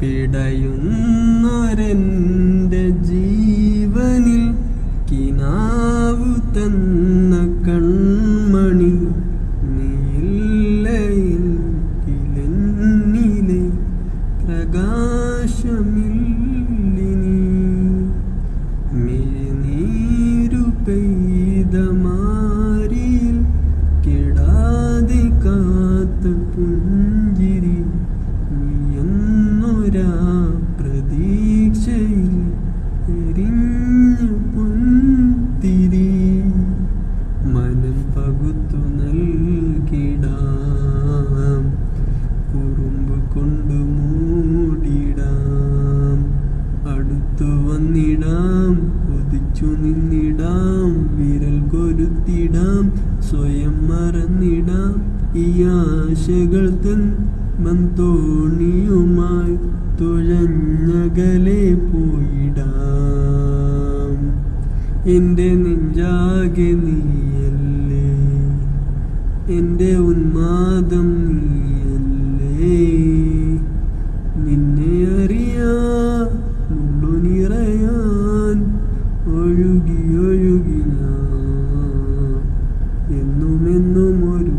പിടയുന്നൊരെന്റെ ജീവനിൽ കിനാവു തന്ന കൺമണി പുഞ്ചിരി പകുത്തു നൽകിടാം. കൊണ്ടു മൂടിടാം. കൊതിച്ചു കൊരുത്തിടാം. സ്വയം മറന്നിടാം. ഈ ആശകൾ തൻ മന്തോണിയുമായി തുഴഞ്ഞകലെ പോയിടാം. എന്റെ നെഞ്ചാകെ നീയല്ലേ? എന്റെ ഉന്മാദം നീയല്ലേ? നിന്നെ അറിയാൻ ഉള്ളു നിറയാൻ? ഒഴുകി ഒഴുകി ഞാൻ. എന്നും എന്നും ഒരു